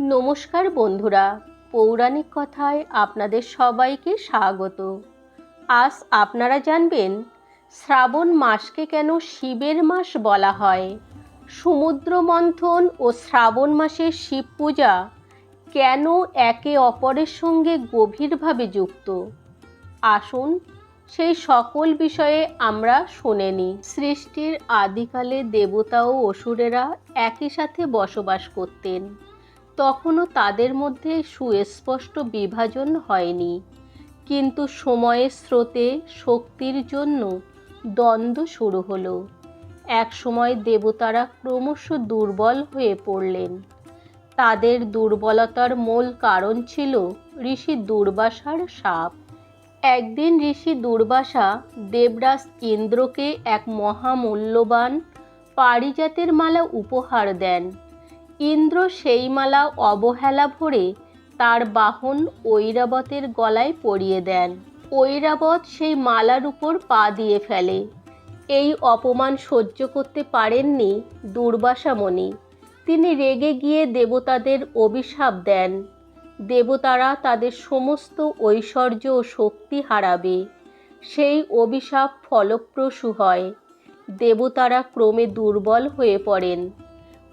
নমস্কার বন্ধুরা, পৌরাণিক কথায় আপনাদের সবাইকে স্বাগত। আজ আপনারা জানবেন, শ্রাবণ মাসকে কেন শিবের মাস বলা হয়? সমুদ্র মন্থন ও শ্রাবণ মাসের শিব পূজা কেন একে অপরের সঙ্গে গভীরভাবে যুক্ত? আসুন, সেই সকল বিষয়ে আমরা শুনে নিই। সৃষ্টির আদিকালে দেবতা ও অসুরেরা একই সাথে বসবাস করতেন। তখনও তাদের মধ্যে সুস্পষ্ট বিভাজন হয়নি। কিন্তু সময়ের স্রোতে শক্তির জন্য দ্বন্দ্ব শুরু হলো। এক সময় দেবতারা ক্রমশ দুর্বল হয়ে পড়লেন। তাদের দুর্বলতার মূল কারণ ছিল ঋষি দুর্বাসার সাপ। একদিন ঋষি দুর্বাসা দেবরাজ ইন্দ্রকে এক মহামূল্যবান পারিজাতের মালা উপহার দেন। ইন্দ্র সেই মালা অবহেলা ভরে তার বাহন ঐরাবতের গলায় পরিয়ে দেন। ঐরাবত সেই মালার উপর পা দিয়ে ফেলে। এই অপমান সহ্য করতে পারেননি দুর্বাসামণি। তিনি রেগে গিয়ে দেবতাদের অভিশাপ দেন। দেবতারা তাদের সমস্ত ঐশ্বর্য ও শক্তি হারাবে। সেই অভিশাপ ফলপ্রসূ হয়। দেবতারা ক্রমে দুর্বল হয়ে পড়েন।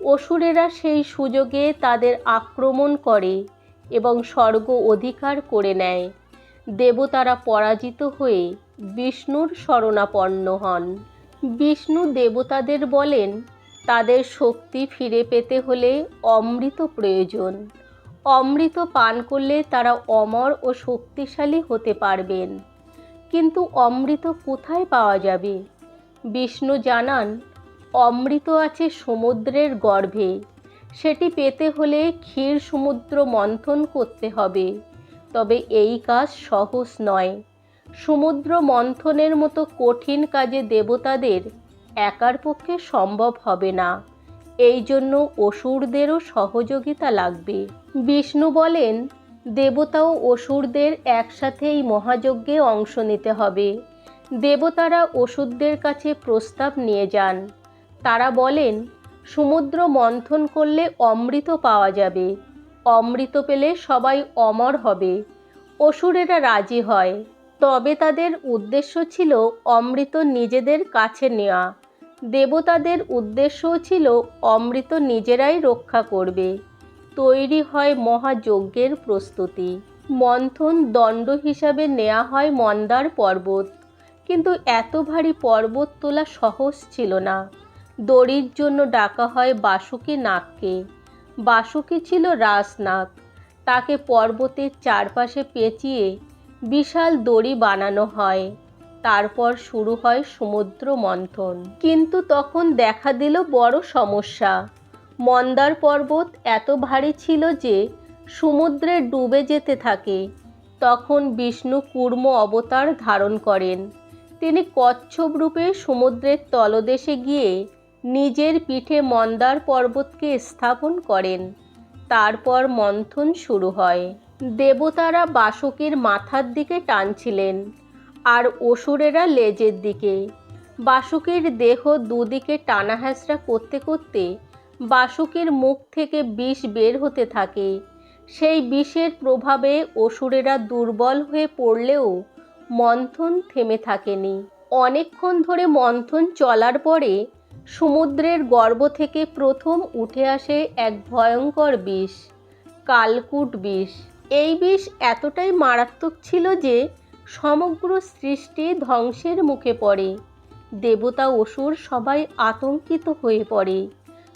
অসুরেরা সেই সুযোগে তাদের আক্রমণ করে এবং স্বর্গ অধিকার করে নেয়। দেবতারা পরাজিত হয়ে বিষ্ণুর শরণাপন্ন হন। বিষ্ণু দেবতাদের বলেন, তাদের শক্তি ফিরে পেতে হলে অমৃত প্রয়োজন। অমৃত পান করলে তারা অমর ও শক্তিশালী হতে পারবেন। কিন্তু অমৃত কোথায় পাওয়া যাবে? বিষ্ণু জানান অমৃত আছে সমুদ্রের গর্ভে। সেটি পেতে হলে ক্ষীর সমুদ্র মন্থন করতে হবে। তবে এই কাজ সহজ নয়। সমুদ্র মন্থনের মতো কঠিন কাজে দেবতাদের একার পক্ষে সম্ভব হবে না। এই জন্য অসুরদেরও সহযোগিতা লাগবে। বিষ্ণু বলেন, দেবতা ও অসুরদের একসাথে এই মহাযজ্ঞে অংশ নিতে হবে। দেবতারা ওষুধদের কাছে প্রস্তাব নিয়ে যান। তারা বলেন, সমুদ্র মন্থন করলে অমৃত পাওয়া যাবে। অমৃত পেলে সবাই অমর হবে। অসুরেরা রাজি হয়। তবে তাদের উদ্দেশ্য ছিল অমৃত নিজেদের কাছে নেওয়া দেবতাদের উদ্দেশ্যও ছিল অমৃত নিজেরাই রক্ষা করবে। তৈরি হয় মহাযজ্ঞের প্রস্তুতি। মন্থন দণ্ড হিসাবে নেওয়া হয় মন্দার পর্বত। কিন্তু এত ভারী পর্বত তোলা সহজ ছিল না। দড়ির জন্য ডাকা হয় বাসুকি নাগকে। বাসুকি ছিল রাজনাগ। তাকে পর্বতের চারপাশে পেঁচিয়ে বিশাল দড়ি বানানো হয়। তারপর শুরু হয় সমুদ্র মন্থন। কিন্তু তখন দেখা দিল বড় সমস্যা। মন্দার পর্বত এত ভারী ছিল যে সমুদ্রে ডুবে যেতে থাকে। তখন বিষ্ণু কুর্ম অবতার ধারণ করেন। তিনি কচ্ছপ রূপে সমুদ্রের তলদেশে গিয়ে নিজের পিঠে মন্দার পর্বতকে স্থাপন করেন। তারপর মন্থন শুরু হয়। দেবতারা বাসকের মাথার দিকে টানছিলেন আর অসুরেরা লেজের দিকে। বাসুকের দেহ দুদিকে টানা করতে করতে বাসুকের মুখ থেকে বিষ বের হতে থাকে। সেই বিষের প্রভাবে অসুরেরা দুর্বল হয়ে পড়লেও মন্থন থেমে থাকেনি। অনেকক্ষণ ধরে মন্থন চলার পরে সমুদ্রের গর্ভ থেকে প্রথম উঠে আসে এক ভয়ঙ্কর বিষ, কালকুট বিষ। এই বিষ এতটাই মারাত্মক ছিল যে সমগ্র সৃষ্টি ধ্বংসের মুখে পড়ে। দেবতা অসুর সবাই আতঙ্কিত হয়ে পড়ে।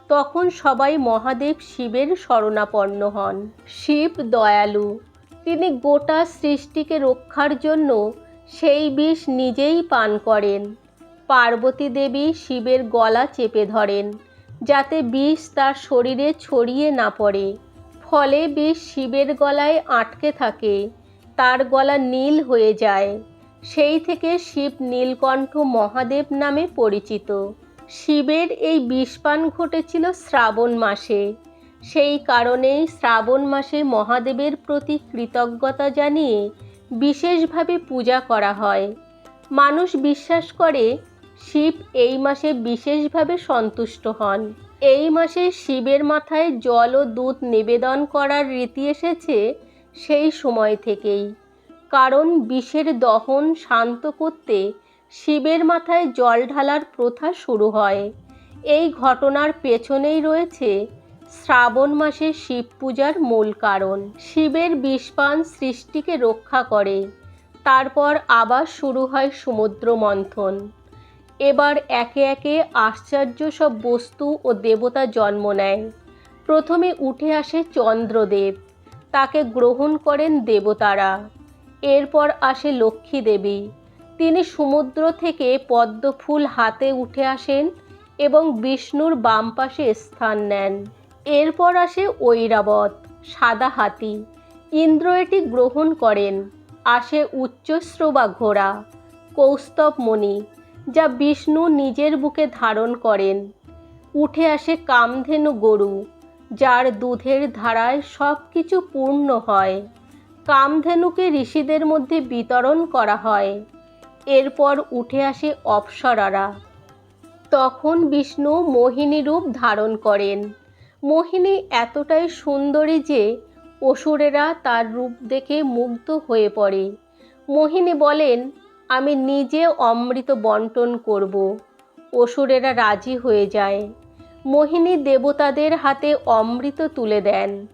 তখন সবাই মহাদেব শিবের শরণাপন্ন হন। শিব দয়ালু, তিনি গোটা সৃষ্টিকে রক্ষার জন্য সেই বিষ নিজেই পান করেন। পার্বতী দেবী শিবের গলা চেপে ধরেন, যাতে বিষ তার শরীরে ছড়িয়ে না পড়ে। ফলে বিষ শিবের গলায় আটকে থাকে, তার গলা নীল হয়ে যায়। সেই থেকে শিব নীলকণ্ঠ মহাদেব নামে পরিচিত। শিবের এই বিষপান ঘটেছিল শ্রাবণ মাসে। সেই কারণেই শ্রাবণ মাসে মহাদেবের প্রতি কৃতজ্ঞতা জানিয়ে বিশেষভাবে পূজা করা হয়। মানুষ বিশ্বাস করে শিব এই মাসে বিশেষভাবে সন্তুষ্ট হন। এই মাসে শিবের মাথায় জল ও দুধ নিবেদন করার রীতি এসেছে সেই সময় থেকেই। কারণ বিষের দহন শান্ত করতে শিবের মাথায় জল ঢালার প্রথা শুরু হয়। এই ঘটনার পেছনেই রয়েছে শ্রাবণ মাসে শিব পূজার মূল কারণ। শিবের বিষপান সৃষ্টিকে রক্ষা করে। তারপর আবার শুরু হয় সমুদ্র মন্থন। এবার একে একে আশ্চর্য সব বস্তু ও দেবতা জন্ম নেয়। প্রথমে উঠে আসে চন্দ্রদেব, তাকে গ্রহণ করেন দেবতারা। এরপর আসে লক্ষ্মী দেবী তিনি সমুদ্র থেকে পদ্ম ফুল হাতে উঠে আসেন এবং বিষ্ণুর বাম পাশে স্থান নেন। এরপর আসে ঐরাবত, সাদা হাতি। ইন্দ্র এটি গ্রহণ করেন। আসে উচ্চশ্রবা ঘোড়া কৌস্তব মণি যা বিষ্ণু নিজের বুকে ধারণ করেন। উঠে আসে কামধেনু গরু, যার দুধের ধারায় সব কিছু পূর্ণ হয়। কামধেনুকে ঋষিদের মধ্যে বিতরণ করা হয়। এরপর উঠে আসে অপ্সরারা। তখন বিষ্ণু মোহিনী রূপ ধারণ করেন। মোহিনী এতটাই সুন্দরী যে অসুরেরা তার রূপ দেখে মুগ্ধ হয়ে পড়ে। মোহিনী বলেন আমি নিজে অমৃত বন্টন করব। অসুরেরা রাজি হয়ে যায়। মোহিনী দেবতাদের হাতে অমৃত তুলে দেন।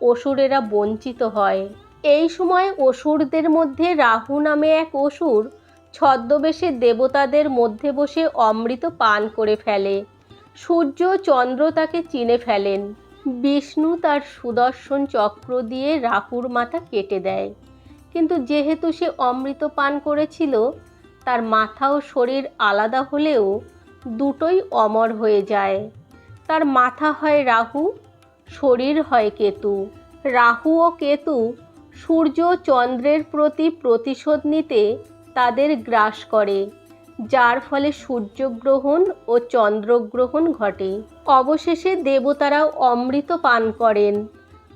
অসুরেরা বঞ্চিত হয়। এই সময় অসুরদের মধ্যে রাহু নামে এক অসুর ছদ্মবেশে দেবতাদের মধ্যে বসে অমৃত পান করে ফেলে। সূর্য চন্দ্র তাকে চিনে ফেলেন। বিষ্ণু তার সুদর্শন চক্র দিয়ে রাহুর মাথা কেটে দেয়। কিন্তু যেহেতু সে অমৃত পান করেছিল, তার মাথা ও শরীর আলাদা হলেও দুটোই অমর হয়ে যায়। তার মাথা হয় রাহু, শরীর হয় কেতু। রাহু ও কেতু সূর্য চন্দ্রের প্রতি প্রতিশোধ নিতে তাদের গ্রাস করে, যার ফলে সূর্যগ্রহণ ও চন্দ্রগ্রহণ ঘটে। অবশেষে দেবতারাও অমৃত পান করেন,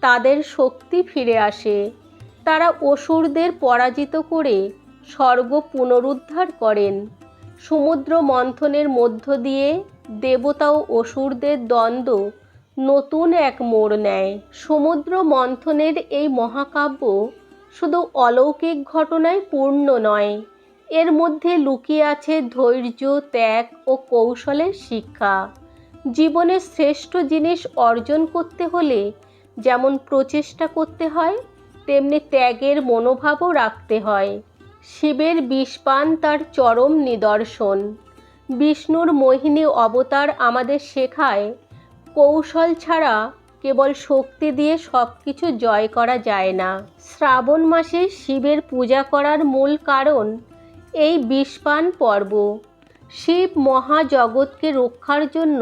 তাদের শক্তি ফিরে আসে। তারা অসুরদের পরাজিত করে স্বর্গ পুনরুদ্ধার করেন। সমুদ্র মন্থনের মধ্য দিয়ে দেবতা ও অসুরদের দ্বন্দ্ব নতুন এক মোড় নেয়। সমুদ্র মন্থনের এই মহাকাব্য শুধু অলৌকিক ঘটনায় পূর্ণ নয়, এর মধ্যে লুকিয়ে আছে ধৈর্য, ত্যাগ ও কৌশলের শিক্ষা। জীবনের শ্রেষ্ঠ জিনিস অর্জন করতে হলে যেমন প্রচেষ্টা করতে হয় তেমনি ত্যাগের মনোভাবও রাখতে হয়। শিবের বিষপান তার চরম নিদর্শন। বিষ্ণুর মোহিনী অবতার আমাদের শেখায়, কৌশল ছাড়া কেবল শক্তি দিয়ে সব কিছু জয় করা যায় না। শ্রাবণ মাসে শিবের পূজা করার মূল কারণ এই বিষপান পর্ব। শিব মহাজগৎকে রক্ষার জন্য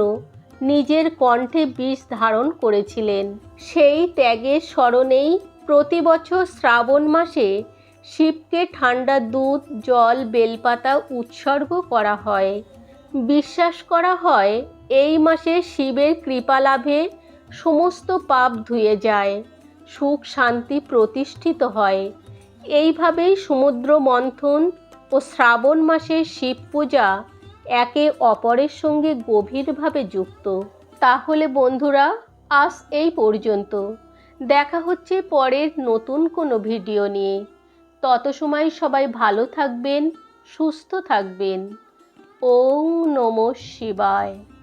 নিজের কণ্ঠে বিষ ধারণ করেছিলেন। সেই ত্যাগের স্মরণেই প্রতি বছর শ্রাবণ মাসে শিবকে ঠান্ডা দুধ, জল, বেলপাতা উৎসর্গ করা হয়। বিশ্বাস করা হয়, এই মাসে শিবের কৃপা লাভে সমস্ত পাপ ধুয়ে যায়, সুখ শান্তি প্রতিষ্ঠিত হয়। এইভাবেই সমুদ্র মন্থন ও শ্রাবণ মাসে শিব পূজা একে অপরের সঙ্গে গভীরভাবে যুক্ত। তাহলে বন্ধুরা, আজ এই পর্যন্ত। দেখা হচ্ছে পরের নতুন কোনো ভিডিও নিয়ে। তত সময় সবাই ভালো থাকবেন, সুস্থ থাকবেন। ওম নমঃ শিবায়।